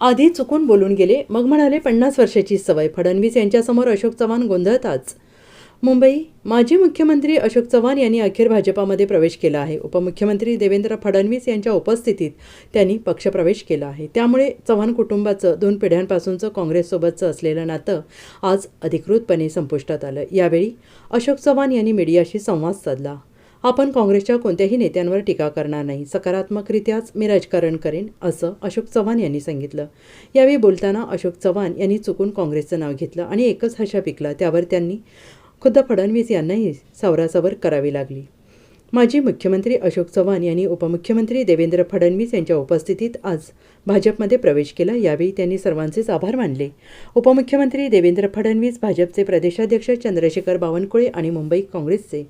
आधी चुकून बोलून गेले. मग म्हणाले पन्नास वर्षाची सवय. फडणवीस यांच्यासमोर अशोक चव्हाण गोंधळताच. मुंबई माजी मुख्यमंत्री अशोक चव्हाण यांनी अखेर भाजपामध्ये प्रवेश केला आहे. उपमुख्यमंत्री देवेंद्र फडणवीस यांच्या उपस्थितीत त्यांनी पक्षप्रवेश केला आहे. त्यामुळे चव्हाण कुटुंबाचं दोन पिढ्यांपासूनचं काँग्रेससोबतचं असलेलं नातं आज अधिकृतपणे संपुष्टात आलं. यावेळी अशोक चव्हाण यांनी मीडियाशी संवाद साधला. आपण काँग्रेसच्या कोणत्याही नेत्यांवर टीका करणार नाही. सकारात्मकरित्याच मी राजकारण करेन असं अशोक चव्हाण यांनी सांगितलं. यावेळी बोलताना अशोक चव्हाण यांनी चुकून काँग्रेसचं नाव घेतलं आणि एकच हशा पिकला त्यावर त्यांनी खुद्द फडणवीस यांनाही सावरासावर करावी लागली. माजी मुख्यमंत्री अशोक चव्हाण यांनी उपमुख्यमंत्री देवेंद्र फडणवीस यांच्या उपस्थितीत आज भाजपमध्ये प्रवेश केला. यावेळी त्यांनी सर्वांचेच आभार मानले. उपमुख्यमंत्री देवेंद्र फडणवीस भाजपचे प्रदेशाध्यक्ष चंद्रशेखर बावनकुळे आणि मुंबई काँग्रेसचे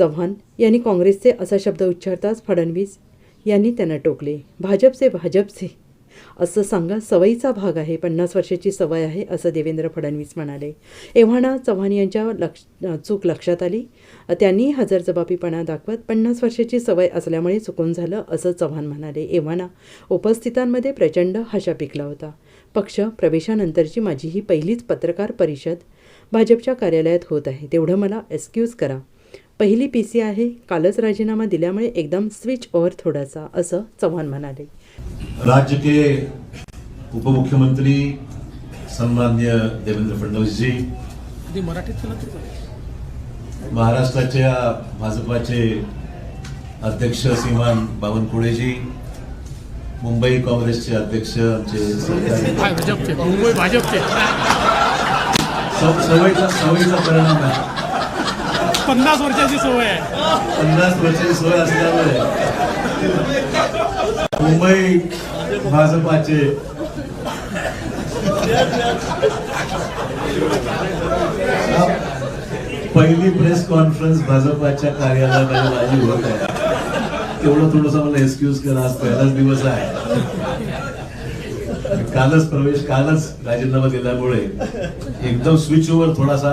चव्हाण यांनी काँग्रेसचे असा शब्द उच्चारताच फडणवीस यांनी त्यांना टोकले. भाजपचे भाजपचे. असं सांगा सवयीचा भाग आहे पन्नास वर्षाची सवय आहे असं देवेंद्र फडणवीस म्हणाले. एव्हाना चव्हाण यांच्या लक्ष चूक लक्षात आली. त्यांनी हजरजबाबीपणा दाखवत पन्नास वर्षाची सवय असल्यामुळे चुकून झालं असं चव्हाण म्हणाले. एव्हाना उपस्थितांमध्ये प्रचंड हशा पिकला होता. पक्ष प्रवेशानंतरची माझी ही पहिलीच पत्रकार परिषद भाजपच्या कार्यालयात होत आहे तेवढं मला एक्सक्यूज करा. पहिली पी सी आहे कालच राजीनामा दिल्यामुळे एकदम स्विच ओव्हर थोडासा असं चव्हाण म्हणाले. राज्य के उप मुख्यमंत्री सन्मान्य देवेंद्र फडणवीस जी आधी मराठीत केलं तरी चालेल. महाराष्ट्राच्या भाजपाचे अध्यक्ष श्रीमान बावनकुळेजी मुंबई काँग्रेसचे अध्यक्ष आमचे सवयीचा परिणाम आहे. पन्नास वर्षाची सवय आहे. पन्नास वर्षाची सवय असल्यामुळे मुंबई भाजपाचे पहिली प्रेस कॉन्फरन्स भाजपाच्या कार्यालयामध्ये माझी होत आहे. तेवढं थोडस मला एक्सक्यूज करा आज पहिलाच दिवस आहे. कालच प्रवेश कालच राजीनामा दिल्यामुळे एकदम स्विच ओव्हर थोडासा.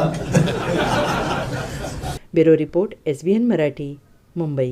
Bureau report S B N Marathi Mumbai.